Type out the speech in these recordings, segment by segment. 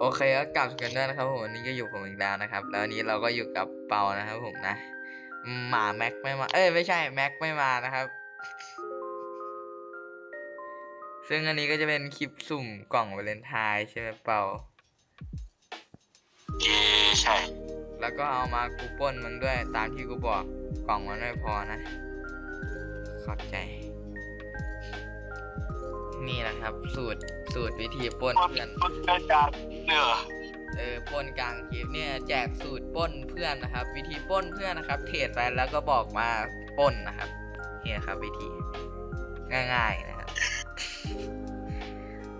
โอเคก็กลับกันด้วยนะครับผมวันนี้ก็อยู่ผมอีกแล้วนะครับ แล้ววันนี้เราก็อยู่กับเปานะครับผมนะหมาแม็กไม่มา เอ้ยไม่ใช่แม็กไม่มานะครับ ซึ่งอันนี้ก็จะเป็นคลิปสุ่มกล่องวาเลนไทน์ใช่ไหมเปาเย่ใช่ แล้วก็เอามากูปล้นมึงด้วยตามที่กูบอกกล่องมันไม่พอนะ ขอบใจ นี่นะครับ สูตรสูตรวิธีปล้นปนเพื่อนปนกระจายเนื้อเออปล้นกลางคลิปเนี่ยแจกสูตรปล้นเพื่อนนะครับ วิธีปล้นเพื่อนนะครับ เทรดไปแล้วก็บอกมาปล้นนะครับนี่นะครับ วิธีง่าย ๆนะครับ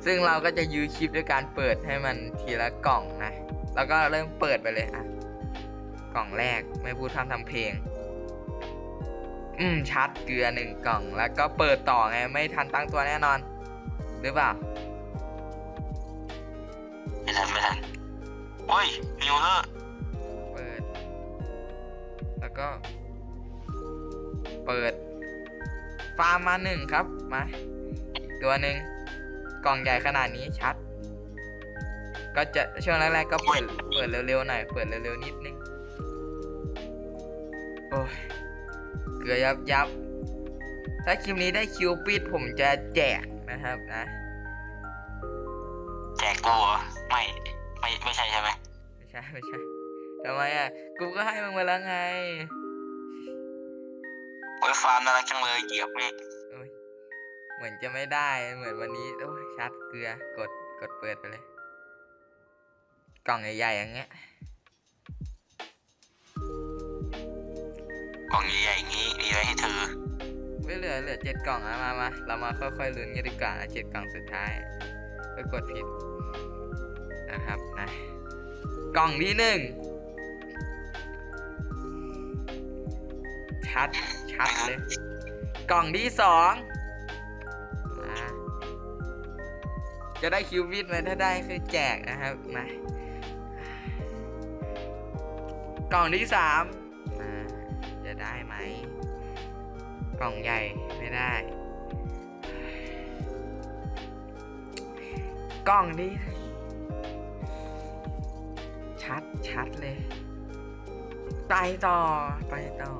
ซึ่งเราก็จะยื้อคลิปด้วยการเปิดให้มันทีละกล่องนะ แล้วก็เริ่มเปิดไปเลยอะกล่องแรกไม่พูดทำทำเพลง อืมชัดเกลือหนึ่งกล่อง แล้วก็เปิดต่อไงไม่ทันตั้งตัวแน่นอน หรือเปล่า ไม่ทันไม่ทันโอ้ยนิวเลอร์เปิด แล้วก็ เปิดฟาร์มมาหนึ่งครับ มาอีกตัวหนึ่งกล่องใหญ่ขนาดนี้ชัด ก็จะช่วงแรกๆก็เปิดเปิดเร็วๆหน่อย เปิดเร็วๆนิดนึง โอ้ย เกลือยับยับ ถ้าคลิปนี้ได้คิวปิดผมจะแจก นะครับนะแจกกูเหรอไม่ไม่ไม่ใช่ใช่ไหมไม่ใช่ไม่ใช่ทำไมอะกูก็ให้มึงไปแล้วไงโอ้ยฟาร์มน่ารักจังเลยเหยียบนี่โอ้ยเหมือนจะไม่ได้เหมือนวันนี้โอ้ยชัดเกลือกดกดเปิดไปเลย กล่องใหญ่ๆอย่างเงี้ยกล่องใหญ่ๆอย่างนี้มีไว้ให้เธอไม่ เหลือเหลือเจ็ดกล่องอะมามาเรามาค่อยๆลุ้นกันดีกว่าเจ็ดกล่องสุดท้ายไปกดผิดนะครับนะกล่องที่หนึ่งชัดชัดเลย กล่องที่สองจะได้คิวบิดไหมถ้าได้คือแจกนะครับมากล่องที่สามจะได้ไหม กล่องใหญ่ไม่ได้ กล่องนี้ ชัดชัดเลยไปต่อไปต่อ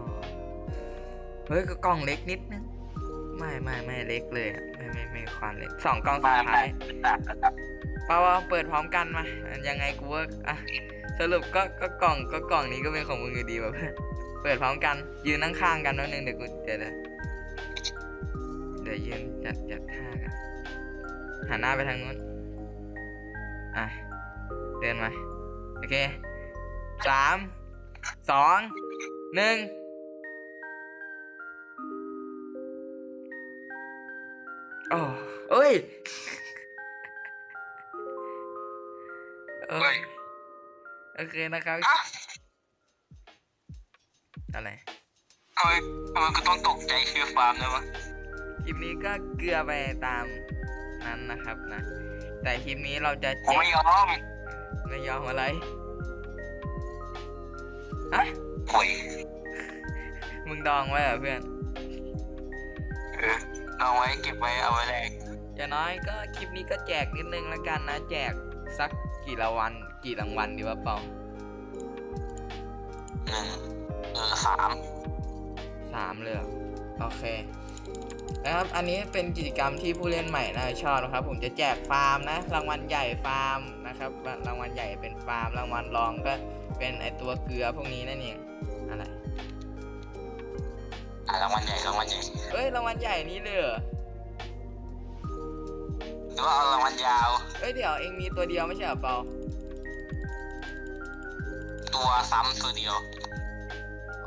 เฮ้ยก็กล่องเล็กนิดนึง ไม่ไม่ไม่เล็กเลยอะไม่ไม่ไม่ความเล็กสองกล่องสุมาดท้ายตัดตัดปาวาเปิดพร้อมกันมา ยังไงกูว่าอะสรุปก็ก็กล่องก็กล่องนี้ก็เป็นของมึงอยู่ดีว่ะเพื่อน เปิดพร้อมกัน ยืนนั่งข้างๆกันนิดนึงเดี๋ยวกูเดี๋ยวเดี๋ยวเดี๋ยวยืนจัดจัดท่ากันหันหน้าไปทางนู้นอะเดินมาโอเคสามสองหนึ่งโอ้เอ้ยเออเฮ้ยโอเคนะครับ อะอะไรทำไมทำไมกูต้องตกใจชื่อฟาร์มด้วยวะคลิปนี้ก็เกลือไปตามนั้นนะครับนะ แต่คลิปนี้เราจะผมแจไม่กยอมไม่ยอมอะไรฮะโอ้ยมึงดองไว้เหรอเพื่อน เออเอาไว้เก็บไว้เอาไว้แลกอย่างน้อยก็คลิปนี้ก็แจกนิดนึงแล้วกันนะ แจกสักกี่รางวัลกี่รางวัลดีวะเปาหนึ่งเออ สามสามเลยเหรอโอเคนะครับอันนี้เป็นกิจกรรมที่ผู้เล่นใหม่น่าจะชอบนะครับ ผมจะแจกฟาร์มนะ รางวัลใหญ่ฟาร์มนะครับรางวัลใหญ่เป็นฟาร์มรางวัลรองก็เป็นไอตัวเกลือพวกนี้นั่นเองอะไรอะรางวัลใหญ่รางวัลใหญ่เอ้ยรางวัลใหญ่นี้เลยเหรอหรือว่าเอารางวัลยาวเอ้ยเดี๋ยวเองมีตัวเดียวไม่ใช่เหรอเปาตัวซ้ำตัวเดียว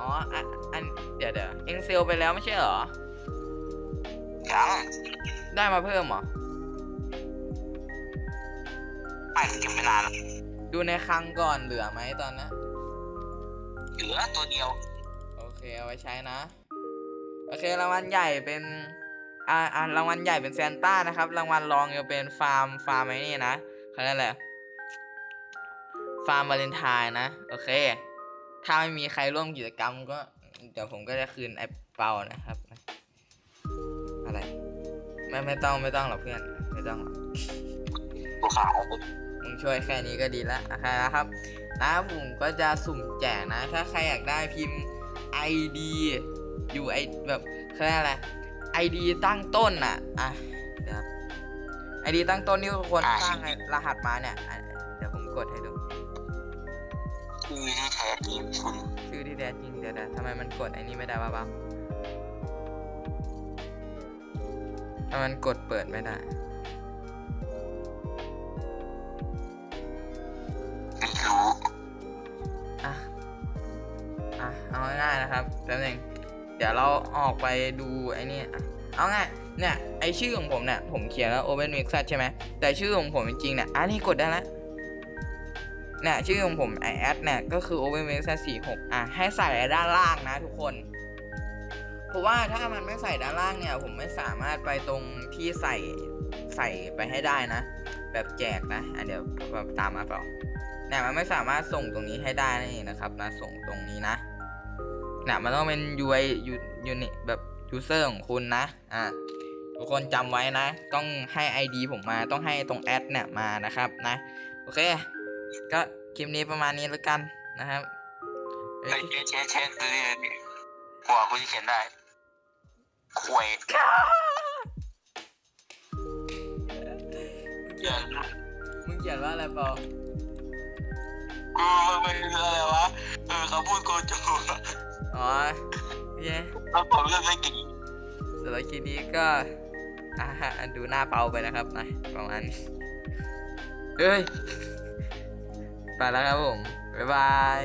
อ๋ออันอันเดี๋ยวเดี๋ยวเองเซลไปแล้วไม่ใช่เหรอ ยังได้มาเพิ่มเหรอ ไม่เก็บไม่นานแล้วดูในคลังก่อนเหลือไหมตอนนี้เหลือตัวเดียว โอเคเอาไว้ใช้นะ โอเครางวัลใหญ่เป็นอ่าอ่ารางวัลใหญ่เป็นแซนต้านะครับ รางวัลรองจะเป็นฟาร์มฟาร์มไอ้นี่นะเขาเรียกอะไรฟาร์มวาเลนไทน์นะ โอเค ถ้าไม่มีใครร่วมกิจกรรมก็ เดี๋ยวผมก็จะคืนไอ้เปานะครับ อะไร ไม่ไม่ต้องไม่ต้องหรอกเพื่อน ไม่ต้องหรอกตัวขาวมึงงช่วยแค่นี้ก็ดีแล้วโอเคแล้วครับนะผมก็จะสุ่มแจกนะ ถ้าใครอยากได้พิมพ์ ID อยู่ไอแบบเขาเรียกอะไร ID ตั้งต้นอะอะเดี๋ยวครับ ID ตั้งต้นที่ควรสร้างไอ้รหัสมาเนี่ยอะเดี๋ยวผมกดให้ดู ชื่อที่แท้จริงคุณชื่อที่แท้จริงเดี๋ยวนะทำไมมันกดไอ้นี่ไม่ได้วะบ้าทำไมมันกดเปิดไม่ได้ไม่รู้อะอะเอาง่ายๆนะครับแป๊บนึงเดี๋ยวเราออกไปดูไอ้นี่อะเอาง่ายเนี่ยไอชื่อของผมเนี่ยผมเขียนแล้ว Open Mix ใช่ไหมแต่ชื่อของผมจริงๆเนี่ยอันนี้กดได้แล้ว เนี่ยชื่อของผมไอแอดเนี่ยก็คือ Open Mix 46 อะ ให้ใส่ด้านล่างนะทุกคน เพราะว่าถ้ามันไม่ใส่ด้านล่างเนี่ย ผมไม่สามารถไปตรงที่ใส่ใส่ไปให้ได้นะ แบบแจกนะ อะเดี๋ยวแบบตามมาเปล่าเนี่ยมันไม่สามารถส่งตรงนี้ให้ได้นั่นเองนะครับนะส่งตรงนี้นะเนี่ยมันต้องเป็น UI ยูยูนิแบบ user ของคุณนะอ่าทุกคนจำไว้นะ ต้องให้ ID ผมมาต้องให้ตรงแอดเนี่ยมานะครับนะ โอเค ก็คลิปนี้ประมาณนี้แล้วกันนะครับเอ้ไอ้ยเชเชเชตัวนี้กว่ากูจะเขียนได้ควยมึงเขียนว่าอะไรเปล่ากูไม่รู้อะไรวะเออเขาพูดโกโจอ๋อโอเคแล้วผมเลือกไม่กี่สำหรับคลิปนี้ก็อ่าฮะดูหน้าเปาไปนะครับนะประมาณนี้เฮ้ย ไปแล้วครับผม บ๊ายบาย